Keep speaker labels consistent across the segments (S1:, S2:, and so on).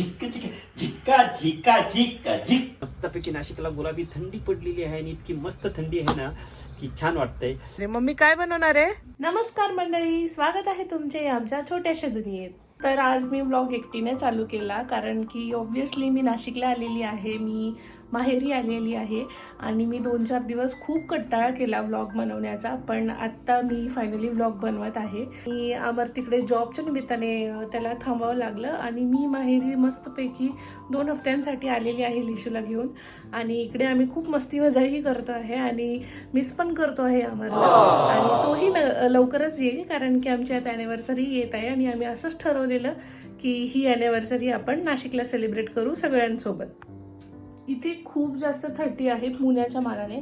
S1: झिक्क झिक्क झिक्का झिक्का झिक्का झिक मस्तपैकी नाशिकला गुलाबी थंडी पडलेली आहे आणि इतकी मस्त थंडी आहे ना की छान वाटतंय.
S2: अरे मम्मी काय बनवणार आहे?
S3: नमस्कार मंडळी स्वागत आहे तुमचे आमच्या छोट्याशा दुनियेत. तर आज मी ब्लॉग एकटीने चालू केला कारण की ऑब्व्हियसली मी नाशिकला आलेली आहे. मी माहेरी आलेली आहे. आणि मी दोन चार दिवस खूप कंटाळा केला व्लॉग बनवण्याचा पण आत्ता मी फायनली व्लॉग बनवत आहे. मी अमर तिकडे जॉबच्या निमित्ताने त्याला थांबावं लागलं आणि मी माहेरी मस्तपैकी दोन हफ्त्यांसाठी आलेली आहे लिशूला घेऊन. आणि इकडे आम्ही खूप मस्ती मजाही करतो आहे आणि मिस पण करतो आहे अमरला आणि तोही ल- लवकरच येईल कारण की आमची आता अॅनिव्हर्सरी येत आहे आणि आम्ही असंच ठरवलेलं की ही अॅनिव्हर्सरी आपण नाशिकला सेलिब्रेट करू सगळ्यांसोबत. इथे खूप जास्त थंडी आहे पुण्याच्या मानाने.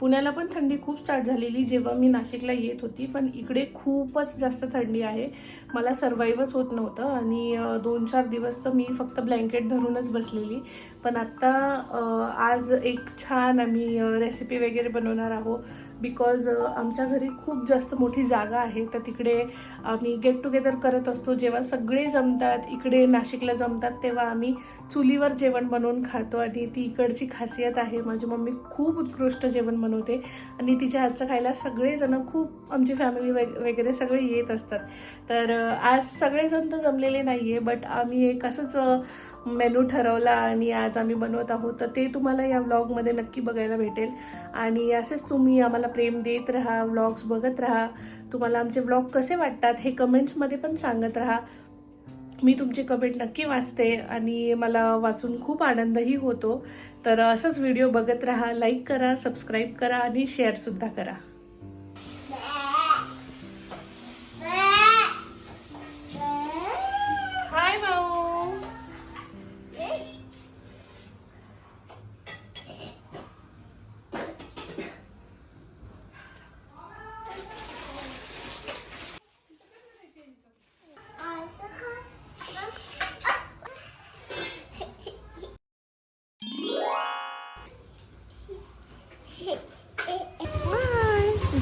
S3: पुण्याला पण थंडी खूप स्टार्ट झालेली जेव्हा मी नाशिकला येत होती पण इकडे खूपच जास्त थंडी आहे. मला सर्वाईव्हच होत नव्हतं आणि दोन चार दिवस तर मी फक्त ब्लँकेट धरूनच बसलेली. पण आत्ता आज एक छान आम्ही रेसिपी वगैरे बनवणार आहोत. बिकॉज आमच्या घरी खूप जास्त मोठी जागा आहे. तर तिकडे आम्ही गेट टुगेदर करत असतो. जेव्हा सगळे जमतात इकडे नाशिकला जमतात तेव्हा आम्ही चुलीवर जेवण बनवून खातो. आणि ती इकडची खासियत आहे माझी मम्मी खूप उत्कृष्ट जेवण बनवते. आणि तिच्या हातचं खायला सगळेजणं खूप आमची फॅमिली वगैरे सगळे येत असतात. तर आज सगळेजण तर जमलेले नाही आहे बट आम्ही एक असंच मेनू ठरवला आणि आज आम्ही बनवत आहोत तर ते तुम्हाला या व्लॉगमध्ये नक्की बघायला भेटेल. आणि असेच तुम्ही आम्हाला प्रेम देत राहा व्लॉग्स बघत राहा. तुम्हाला आमचे व्लॉग कसे वाटतात हे कमेंट्समध्ये पण सांगत राहा. मी तुमची कमेंट नक्की वाचते आणि मला वाचून खूप आनंदही होतो. तर असंच व्हिडिओ बघत राहा लाईक करा सबस्क्राईब करा आणि शेअरसुद्धा करा.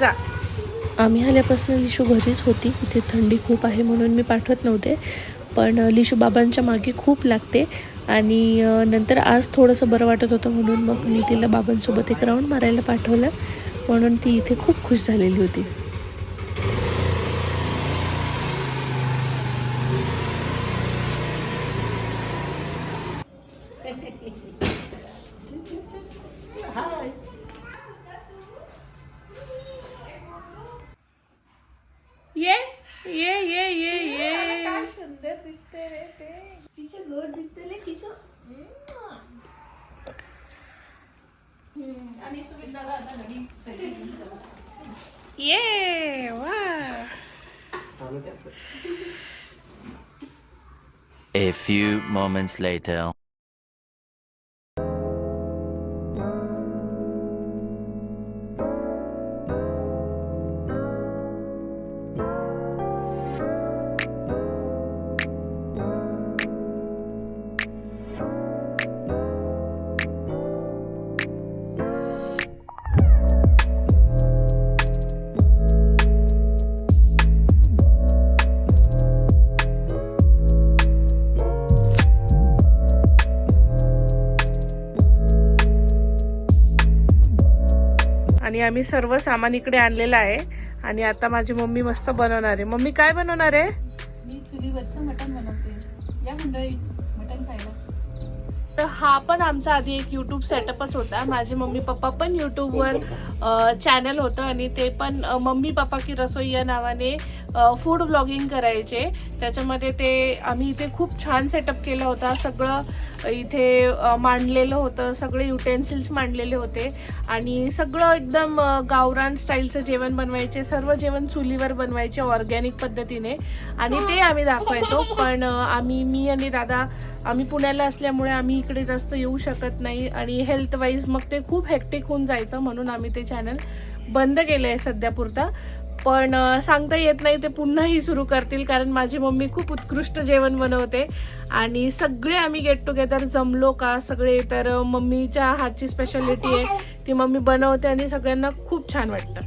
S3: जा. आम्ही आल्यापासून लिशू घरीच होती. इथे थंडी खूप आहे म्हणून मी पाठवत नव्हते. पण लिशू बाबांच्या मागे खूप लागते. आणि नंतर आज थोडंसं बरं वाटत होतं म्हणून मग मी तिला बाबांसोबत एक राऊंड मारायला पाठवलं. म्हणून ती इथे खूप खुश झालेली होती. Yay! Wow!
S4: A few moments later
S2: आणि आम्ही सर्व सामान इकडे आणलेलं आहे. आणि आता माझी मम्मी मस्त बनवणार आहे. मम्मी काय बनवणार आहे?
S5: मी चुलीवरचं मटण बनवते. या मंडळी मटण खायला.
S3: तर हा पण आमचा आधी एक युट्यूब सेटअपच होता. माझे मम्मी पप्पा पण युट्यूबवर चॅनल होतं आणि ते पण मम्मी पप्पा की रसोई या नावाने फूड ब्लॉगिंग करायचे. त्याच्यामध्ये ते आम्ही इथे खूप छान सेटअप केलं होता. सगळं इथे मांडलेलं होतं. सगळे युटेन्सिल्स मांडलेले होते. आणि सगळं एकदम गावरान स्टाईलचं जेवण बनवायचे. सर्व जेवण चुलीवर बनवायचे ऑर्गॅनिक पद्धतीने. आणि ते आम्ही दाखवायचो. पण आम्ही मी आणि दादा आम्ही पुण्याला असल्यामुळे आम्ही इकडे जास्त येऊ शकत नाही आणि हेल्थ वाईज मग ते खूप हेक्टिक होऊन जायचं म्हणून आम्ही ते चॅनल बंद केलं आहे सध्या पुरता. पण सांगता येत नाही ते पुन्हाही सुरू करतील कारण माझी मम्मी खूप उत्कृष्ट जेवण बनवते आणि सगळे आम्ही गेट टुगेदर जमलो का सगळे तर मम्मीच्या हातची स्पेशालिटी आहे. ती मम्मी बनवते आणि सगळ्यांना खूप छान वाटतं.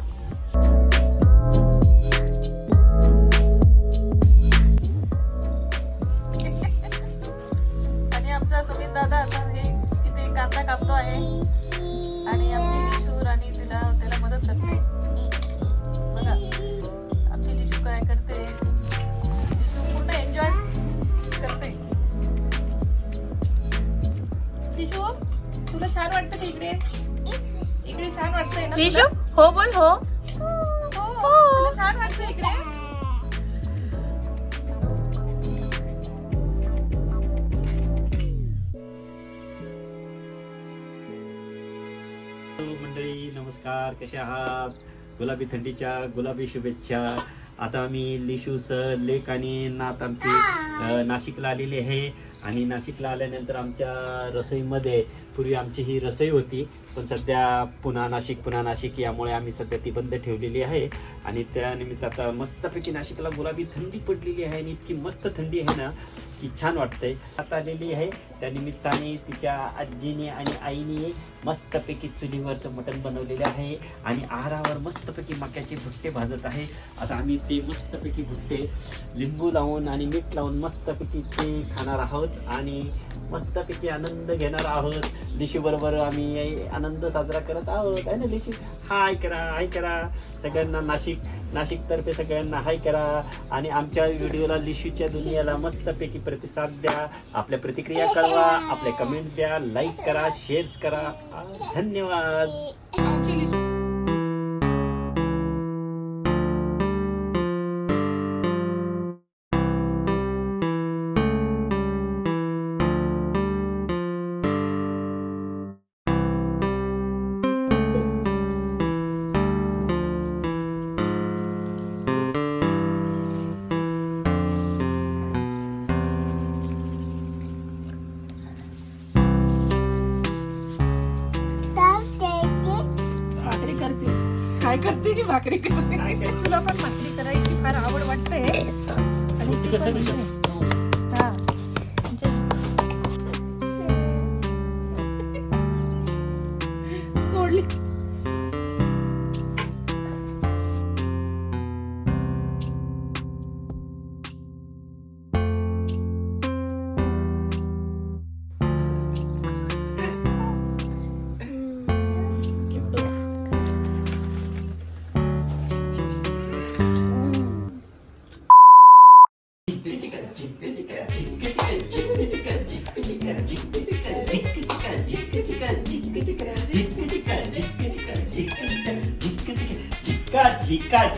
S5: तुला?
S2: हो बोल हो.
S5: हो तुला छान वाटतं इकडे.
S1: मंडळी नमस्कार. कसे आहात? गुलाबी थंडीच्या गुलाबी शुभेच्छा. आता आम्ही लिशू सर लेक आणि नात आमची नाशिकला आलेली आहे. आणि नाशिकला आल्यानंतर आमच्या रसोईमध्ये पूर्वी आमची ही रसोई होती पण सध्या पुन्हा नाशिक पुन्हा नाशिक यामुळे आम्ही सध्या ती बंद ठेवलेली आहे. आणि त्यानिमित्त आता मस्तपैकी नाशिकला गुलाबी थंडी पडलेली आहे आणि इतकी मस्त थंडी आहे ना की छान वाटतंय. आता आलेली आहे. त्यानिमित्ताने तिच्या आजीने आणि आईने मस्तपैकी चुलीवरचं मटण बनवलेलं आहे आणि आहारावर मस्तपैकी मक्याचे भुट्टे भाजत आहे. आता आम्ही ते मस्तपैकी भुट्टे लिंबू लावून आणि मीठ लावून मस्तपैकी ते खाणार आहोत आणि मस्तपैकी आनंद घेणार आहोत. लिशीबरोबर आम्ही आनंद साजरा करत आहोत. आहे ना लिशू? हाय करा हाय करा. सगळ्यांना नाशिक नाशिकतर्फे सगळ्यांना हाय करा. आणि आमच्या व्हिडिओला लिशूच्या दुनियाला मस्तपैकी प्रतिसाद द्या आपल्या प्रतिक्रिया कळवा आपले कमेंट द्या लाईक करा शेअर्स करा. धन्यवाद.
S5: काय करते की भाकरी करते? तुला पण भाकरी करायची फार आवड वाटते.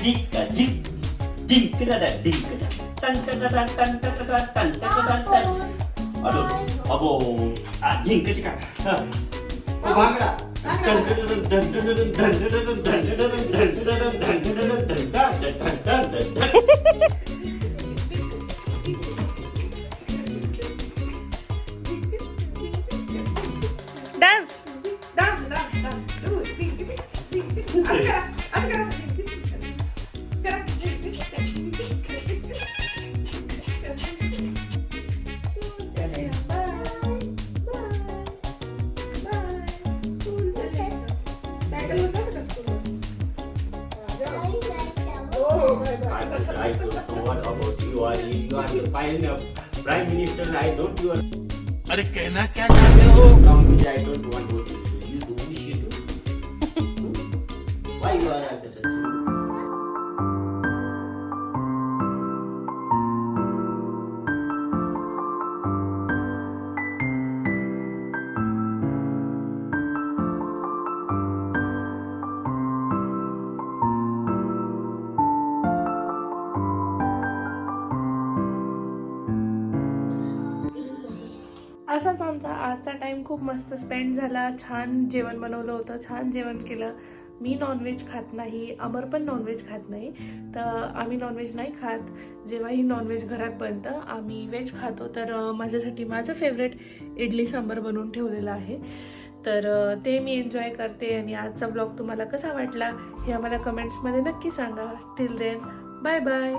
S1: jig a jig, ding ka da ding
S2: ka
S1: tan ka da tan ka da tan ka da tan. Aduh, abo, ah jing ka. Oh bangga.
S6: अरे कहना क्या चाहते हो?
S1: Why you are like this?
S3: असाच आमचा आजचा टाईम खूप मस्त स्पेंड झाला. छान जेवण बनवलं होतं छान जेवण केलं. मी नॉनव्हेज खात नाही अमर पण नॉनव्हेज खात नाही. तर आम्ही नॉनव्हेज नाही खात. जेव्हाही नॉनव्हेज घरात बनतं आम्ही व्हेज खातो. तर माझ्यासाठी माझं फेवरेट इडली सांबार बनवून ठेवलेलं आहे. तर ते मी एन्जॉय करते आणि आजचा ब्लॉग तुम्हाला कसा वाटला हे आम्हाला कमेंट्समध्ये नक्की सांगा. Till then bye bye